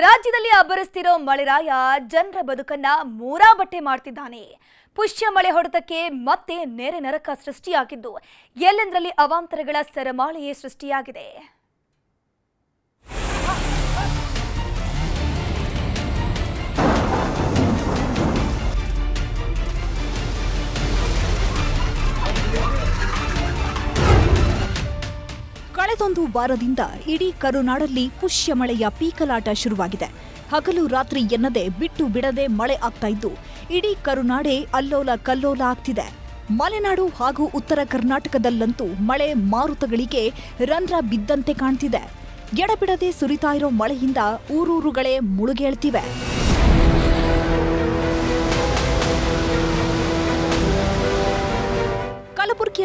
ರಾಜ್ಯದಲ್ಲಿ ಅಬ್ಬರಿಸ್ತಿರೋ ಮಳೆರಾಯ ಜನರ ಬದುಕನ್ನ ಮೂರಾ ಬಟ್ಟೆ ಮಾಡ್ತಿದ್ದಾನೆ. ಪುಷ್ಯ ಮಳೆ ಹೊಡೆತಕ್ಕೆ ಮತ್ತೆ ನೆರೆ ನರಕ ಸೃಷ್ಟಿಯಾಗಿದ್ದು, ಎಲ್ಲೆಂದರಲ್ಲಿ ಅವಾಂತರಗಳ ಸರಮಾಳೆಯೇ ಸೃಷ್ಟಿಯಾಗಿದೆ. ಕಳೆದೊಂದು ವಾರದಿಂದ ಇಡೀ ಕರುನಾಡಲ್ಲಿ ಪುಷ್ಯ ಮಳೆಯ ಪೀಕಲಾಟ ಶುರುವಾಗಿದೆ. ಹಗಲು ರಾತ್ರಿ ಎನ್ನದೆ ಬಿಟ್ಟು ಬಿಡದೆ ಮಳೆ ಆಗ್ತಾ ಇದ್ದು, ಇಡೀ ಕರುನಾಡೇ ಅಲ್ಲೋಲ ಕಲ್ಲೋಲ ಆಗ್ತಿದೆ. ಮಲೆನಾಡು ಹಾಗೂ ಉತ್ತರ ಕರ್ನಾಟಕದಲ್ಲಂತೂ ಮಳೆ ಮಾರುತಗಳಿಗೆ ರಂಧ್ರ ಬಿದ್ದಂತೆ ಕಾಣ್ತಿದೆ. ಎಡಬಿಡದೆ ಸುರಿತಾ ಇರೋ ಮಳೆಯಿಂದ ಊರೂರುಗಳೇ ಮುಳುಗೇಳ್ತಿವೆ.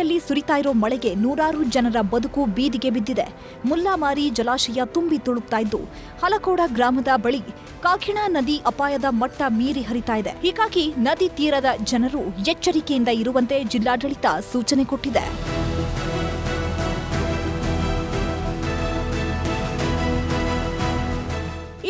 ಕಲಬುರಗಿಯಲ್ಲಿ ಸುರಿತಾ ಇರೋ ಮಳೆಗೆ ನೂರಾರು ಜನರ ಬದುಕು ಬೀದಿಗೆ ಬಿದ್ದಿದೆ. ಮುಲ್ಲಾಮಾರಿ ಜಲಾಶಯ ತುಂಬಿ ತುಳುಕ್ತಾ ಇದ್ದು, ಹಲಕೋಡ ಗ್ರಾಮದ ಬಳಿ ಕಾಕಿಣ ನದಿ ಅಪಾಯದ ಮಟ್ಟ ಮೀರಿ ಹರಿತಾ ಇದೆ. ಹೀಗಾಗಿ ನದಿ ತೀರದ ಜನರು ಎಚ್ಚರಿಕೆಯಿಂದ ಇರುವಂತೆ ಜಿಲ್ಲಾಡಳಿತ ಸೂಚನೆ ಕೊಟ್ಟಿದೆ.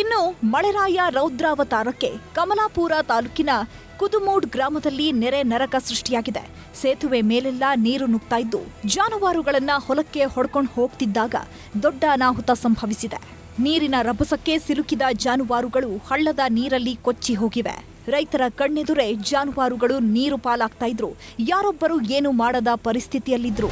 ಇನ್ನು ಮಳೆರಾಯ ರೌದ್ರಾವತಾರಕ್ಕೆ ಕಮಲಾಪುರ ತಾಲೂಕಿನ ಕುದುಮೋಡ್ ಗ್ರಾಮದಲ್ಲಿ ನೆರೆ ನರಕ ಸೃಷ್ಟಿಯಾಗಿದೆ. ಸೇತುವೆ ಮೇಲೆಲ್ಲ ನೀರು ನುಗ್ತಾ ಇದ್ದು, ಜಾನುವಾರುಗಳನ್ನ ಹೊಲಕ್ಕೆ ಹೊಡ್ಕೊಂಡು ಹೋಗ್ತಿದ್ದಾಗ ದೊಡ್ಡ ಅನಾಹುತ ಸಂಭವಿಸಿದೆ. ನೀರಿನ ರಭಸಕ್ಕೆ ಸಿಲುಕಿದ ಜಾನುವಾರುಗಳು ಹಳ್ಳದ ನೀರಲ್ಲಿ ಕೊಚ್ಚಿ ಹೋಗಿವೆ. ರೈತರ ಕಣ್ಣೆದುರೇ ಜಾನುವಾರುಗಳು ನೀರು ಪಾಲಾಗ್ತಾ ಇದ್ರು. ಯಾರೊಬ್ಬರು ಏನು ಮಾಡದ ಪರಿಸ್ಥಿತಿಯಲ್ಲಿದ್ರು.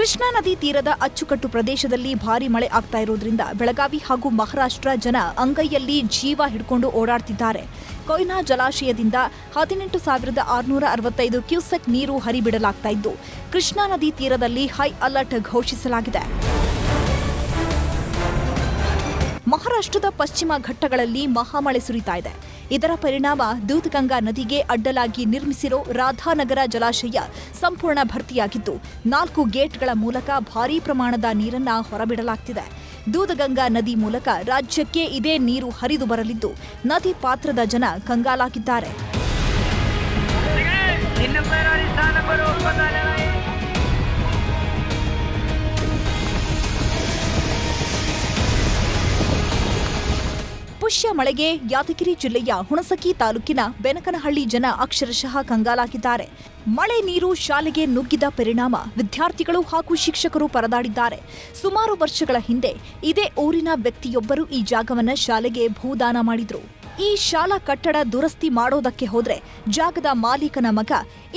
ಕೃಷ್ಣಾ ನದಿ ತೀರದ ಅಚ್ಚುಕಟ್ಟು ಪ್ರದೇಶದಲ್ಲಿ ಭಾರಿ ಮಳೆ ಆಗ್ತಾ ಇರೋದ್ರಿಂದ ಬೆಳಗಾವಿ ಹಾಗೂ ಮಹಾರಾಷ್ಟ್ರ ಜನ ಅಂಗೈಯಲ್ಲಿ ಜೀವ ಹಿಡ್ಕೊಂಡು ಓಡಾಡ್ತಿದ್ದಾರೆ. ಕೊಯ್ನಾ ಜಲಾಶಯದಿಂದ ಹದಿನೆಂಟು ಸಾವಿರದ ಆರುನೂರ ಅರವತ್ತೈದು ಕ್ಯೂಸೆಕ್ ನೀರು ಹರಿಬಿಡಲಾಗ್ತಾ ಇದ್ದು, ಕೃಷ್ಣಾ ನದಿ ತೀರದಲ್ಲಿ ಹೈ ಅಲರ್ಟ್ ಘೋಷಿಸಲಾಗಿದೆ. ಮಹಾರಾಷ್ಟ್ರದ ಪಶ್ಚಿಮ ಘಟ್ಟಗಳಲ್ಲಿ ಮಹಾಮಳೆ ಸುರಿತಾ ಇದೆ. ಇದರ ಪರಿಣಾಮ ದೂದ್ಗಂಗಾ ನದಿಗೆ ಅಡ್ಡಲಾಗಿ ನಿರ್ಮಿಸಿರೋ ರಾಧಾನಗರ ಜಲಾಶಯ ಸಂಪೂರ್ಣ ಭರ್ತಿಯಾಗಿದ್ದು, ನಾಲ್ಕು ಗೇಟ್ಗಳ ಮೂಲಕ ಭಾರೀ ಪ್ರಮಾಣದ ನೀರನ್ನ ಹೊರಬಿಡಲಾಗ್ತಿದೆ. ದೂದಗಂಗಾ ನದಿ ಮೂಲಕ ರಾಜ್ಯಕ್ಕೆ ಇದೇ ನೀರು ಹರಿದು ಬರಲಿದ್ದು, ನದಿ ಪಾತ್ರದ ಜನ ಕಂಗಾಲಾಗಿದ್ದಾರೆ. ಅಮಾನುಷ್ಯ ಮಳೆಗೆ ಯಾದಗಿರಿ ಜಿಲ್ಲೆಯ ಹುಣಸಕಿ ತಾಲೂಕಿನ ಬೆನಕನಹಳ್ಳಿ ಜನ ಅಕ್ಷರಶಃ ಕಂಗಾಲಾಗಿದ್ದಾರೆ. ಮಳೆ ನೀರು ಶಾಲೆಗೆ ನುಗ್ಗಿದ ಪರಿಣಾಮ ವಿದ್ಯಾರ್ಥಿಗಳು ಹಾಗೂ ಶಿಕ್ಷಕರು ಪರದಾಡಿದ್ದಾರೆ. ಸುಮಾರು ವರ್ಷಗಳ ಹಿಂದೆ ಇದೇ ಊರಿನ ವ್ಯಕ್ತಿಯೊಬ್ಬರು ಈ ಜಾಗವನ್ನು ಶಾಲೆಗೆ ಭೂದಾನ ಮಾಡಿದ್ರು. ಈ ಶಾಲಾ ಕಟ್ಟಡ ದುರಸ್ತಿ ಮಾಡೋದಕ್ಕೆ ಹೋದ್ರೆ ಜಾಗದ ಮಾಲೀಕನ ಮಗ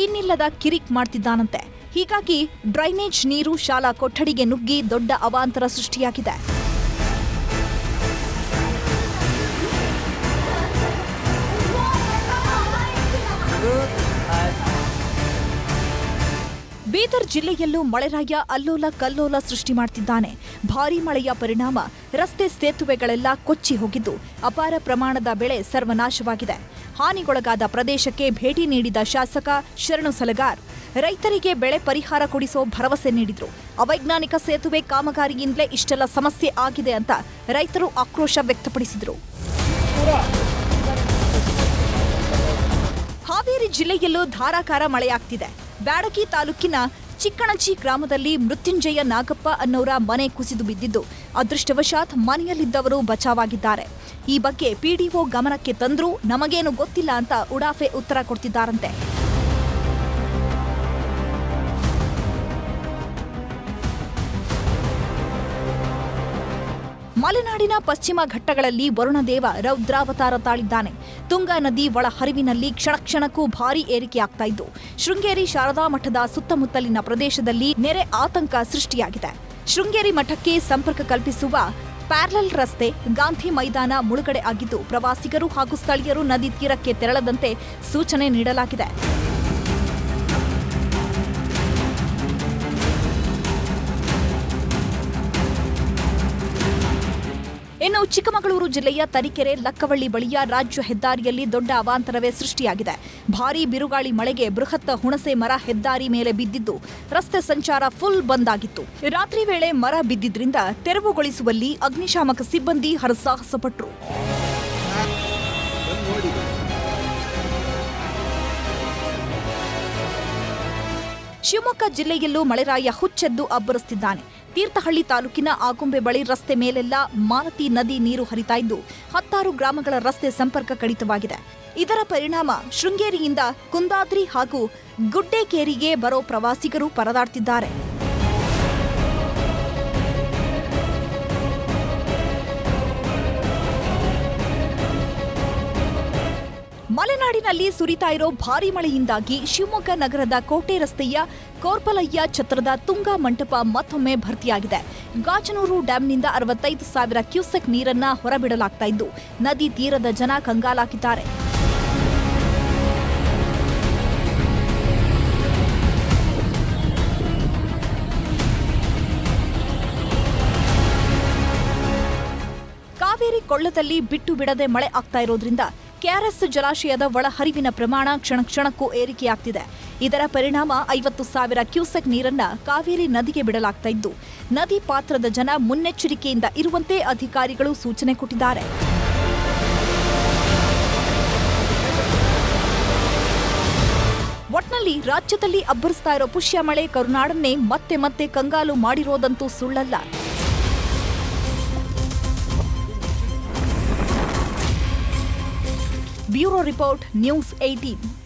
ಇನ್ನಿಲ್ಲದ ಕಿರಿಕ್ ಮಾಡ್ತಿದ್ದಾನಂತೆ. ಹೀಗಾಗಿ ಡ್ರೈನೇಜ್ ನೀರು ಶಾಲಾ ಕೊಠಡಿಗೆ ನುಗ್ಗಿ ದೊಡ್ಡ ಅವಾಂತರ ಸೃಷ್ಟಿಯಾಗಿದೆ. ಬೀದರ್ ಜಿಲ್ಲೆಯಲ್ಲೂ ಮಳೆರಾಯ ಅಲ್ಲೋಲ ಕಲ್ಲೋಲ ಸೃಷ್ಟಿ ಮಾಡ್ತಿದ್ದಾನೆ. ಭಾರೀ ಮಳೆಯ ಪರಿಣಾಮ ರಸ್ತೆ ಸೇತುವೆಗಳೆಲ್ಲ ಕೊಚ್ಚಿ ಹೋಗಿದ್ದು ಅಪಾರ ಪ್ರಮಾಣದ ಬೆಳೆ ಸರ್ವನಾಶವಾಗಿದೆ. ಹಾನಿಗೊಳಗಾದ ಪ್ರದೇಶಕ್ಕೆ ಭೇಟಿ ನೀಡಿದ ಶಾಸಕ ಶರಣು ಸಲಗಾರ್, ರೈತರಿಗೆ ಬೆಳೆ ಪರಿಹಾರ ಕೊಡಿಸೋ ಭರವಸೆ ನೀಡಿದ್ರು. ಅವೈಜ್ಞಾನಿಕ ಸೇತುವೆ ಕಾಮಗಾರಿಯಿಂದಲೇ ಇಷ್ಟೆಲ್ಲ ಸಮಸ್ಯೆ ಆಗಿದೆ ಅಂತ ರೈತರು ಆಕ್ರೋಶ ವ್ಯಕ್ತಪಡಿಸಿದರು. ಹಾವೇರಿ ಜಿಲ್ಲೆಯಲ್ಲೂ ಧಾರಾಕಾರ ಮಳೆಯಾಗ್ತಿದೆ. ಬ್ಯಾಡಗಿ ತಾಲೂಕಿನ ಚಿಕ್ಕಣಚಿ ಗ್ರಾಮದಲ್ಲಿ ಮೃತ್ಯುಂಜಯ ನಾಗಪ್ಪ ಅನ್ನೋರ ಮನೆ ಕುಸಿದು ಬಿದ್ದಿದ್ದು ಅದೃಷ್ಟವಶಾತ್ ಮನೆಯಲ್ಲಿದ್ದವರು ಬಚಾವಾಗಿದ್ದಾರೆ. ಈ ಬಗ್ಗೆ ಪಿಡಿಒ ಗಮನಕ್ಕೆ ತಂದ್ರೂ ನಮಗೇನು ಗೊತ್ತಿಲ್ಲ ಅಂತ ಉಡಾಫೆ ಉತ್ತರ ಕೊಡ್ತಿದ್ದಾರಂತೆ. ಮಲೆನಾಡಿನ ಪಶ್ಚಿಮ ಘಟ್ಟಗಳಲ್ಲಿ ವರುಣದೇವ ರೌದ್ರಾವತಾರ ತಾಳಿದ್ದಾನೆ. ತುಂಗಾ ನದಿ ಒಳ ಹರಿವಿನಲ್ಲಿ ಕ್ಷಣಕ್ಷಣಕ್ಕೂ ಭಾರೀ ಏರಿಕೆಯಾಗ್ತಾ ಇದ್ದು, ಶೃಂಗೇರಿ ಶಾರದಾ ಮಠದ ಸುತ್ತಮುತ್ತಲಿನ ಪ್ರದೇಶದಲ್ಲಿ ನೆರೆ ಆತಂಕ ಸೃಷ್ಟಿಯಾಗಿದೆ. ಶೃಂಗೇರಿ ಮಠಕ್ಕೆ ಸಂಪರ್ಕ ಕಲ್ಪಿಸುವ ಪ್ಯಾರಲಲ್ ರಸ್ತೆ ಗಾಂಧಿ ಮೈದಾನ ಮುಳುಗಡೆ ಆಗಿದ್ದು, ಪ್ರವಾಸಿಗರು ಹಾಗೂ ಸ್ಥಳೀಯರು ನದಿ ತೀರಕ್ಕೆ ತೆರಳದಂತೆ ಸೂಚನೆ ನೀಡಲಾಗಿದೆ. ಇನ್ನು ಚಿಕ್ಕಮಗಳೂರು ಜಿಲ್ಲೆಯ ತರೀಕೆರೆ, ಲಕ್ಕವಳ್ಳಿ ಬಳಿಯ ರಾಜ್ಯ ಹೆದ್ದಾರಿಯಲ್ಲಿ ದೊಡ್ಡ ಅವಾಂತರವೇ ಸೃಷ್ಟಿಯಾಗಿದೆ. ಭಾರೀ ಬಿರುಗಾಳಿ ಮಳೆಗೆ ಬೃಹತ್ ಹುಣಸೆ ಮರ ಹೆದ್ದಾರಿ ಮೇಲೆ ಬಿದ್ದಿದ್ದು, ರಸ್ತೆ ಸಂಚಾರ ಫುಲ್ ಬಂದ್ ಆಗಿತ್ತು. ರಾತ್ರಿ ವೇಳೆ ಮರ ಬಿದ್ದಿದ್ರಿಂದ ತೆರವುಗೊಳಿಸುವಲ್ಲಿ ಅಗ್ನಿಶಾಮಕ ಸಿಬ್ಬಂದಿ ಹರಸಾಹಸ ಪಟ್ರು ಶಿವಮೊಗ್ಗ ಜಿಲ್ಲೆಯಲ್ಲೂ ಮಳೆರಾಯ ಹುಚ್ಚೆದ್ದು ಅಬ್ಬರಿಸುತ್ತಿದ್ದಾನೆ. ತೀರ್ಥಹಳ್ಳಿ ತಾಲೂಕಿನ ಆಗುಂಬೆ ಬಳಿ ರಸ್ತೆ ಮೇಲೆಲ್ಲ ಮಾಲತಿ ನದಿ ನೀರು ಹರಿತಾ ಇದ್ದು ಹತ್ತಾರು ಗ್ರಾಮಗಳ ರಸ್ತೆ ಸಂಪರ್ಕ ಕಡಿತವಾಗಿದೆ. ಇದರ ಪರಿಣಾಮ ಶೃಂಗೇರಿಯಿಂದ ಕುಂದಾದ್ರಿ ಹಾಗೂ ಗುಡ್ಡೇಕೇರಿಗೆ ಬರೋ ಪ್ರವಾಸಿಗರು ಪರದಾಡ್ತಿದ್ದಾರೆ. ಮಲೆನಾಡಿನಲ್ಲಿ ಸುರಿತಾ ಇರೋ ಭಾರಿ ಮಳೆಯಿಂದಾಗಿ ಶಿವಮೊಗ್ಗ ನಗರದ ಕೋಟೆ ರಸ್ತೆಯ ಕೋರ್ಪಲಯ್ಯ ಛತ್ರದ ತುಂಗಾ ಮಂಟಪ ಮತ್ತೊಮ್ಮೆ ಭರ್ತಿಯಾಗಿದೆ. ಗಾಜನೂರು ಡ್ಯಾಂನಿಂದ ಅರವತ್ತೈದು ಸಾವಿರ ಕ್ಯೂಸೆಕ್ ನೀರನ್ನ ಹೊರಬಿಡಲಾಗ್ತಾ ಇದ್ದು, ನದಿ ತೀರದ ಜನ ಕಂಗಾಲಾಗಿದ್ದಾರೆ. ಕಾವೇರಿ ಕೊಳ್ಳದಲ್ಲಿ ಬಿಟ್ಟು ಬಿಡದೆ ಮಳೆ ಆಗ್ತಾ ಇರೋದ್ರಿಂದ ಕೆಆರ್ಎಸ್ ಜಲಾಶಯದ ಒಳಹರಿವಿನ ಪ್ರಮಾಣ ಕ್ಷಣ ಕ್ಷಣಕ್ಕೂ ಏರಿಕೆಯಾಗ್ತಿದೆ. ಇದರ ಪರಿಣಾಮ ಐವತ್ತು ಸಾವಿರ ಕ್ಯೂಸೆಕ್ ನೀರನ್ನ ಕಾವೇರಿ ನದಿಗೆ ಬಿಡಲಾಗ್ತಾ ಇದ್ದು, ನದಿ ಪಾತ್ರದ ಜನ ಮುನ್ನೆಚ್ಚರಿಕೆಯಿಂದ ಇರುವಂತೆ ಅಧಿಕಾರಿಗಳು ಸೂಚನೆ ಕೊಟ್ಟಿದ್ದಾರೆ. ಒಟ್ನಲ್ಲಿ ರಾಜ್ಯದಲ್ಲಿ ಅಬ್ಬರಿಸ್ತಾ ಇರೋ ಪುಷ್ಯ ಮಳೆ ಕರುನಾಡನ್ನೇ ಮತ್ತೆ ಮತ್ತೆ ಕಂಗಾಲು ಮಾಡಿರೋದಂತೂ ಸುಳ್ಳಲ್ಲ. Bureau report news eighteen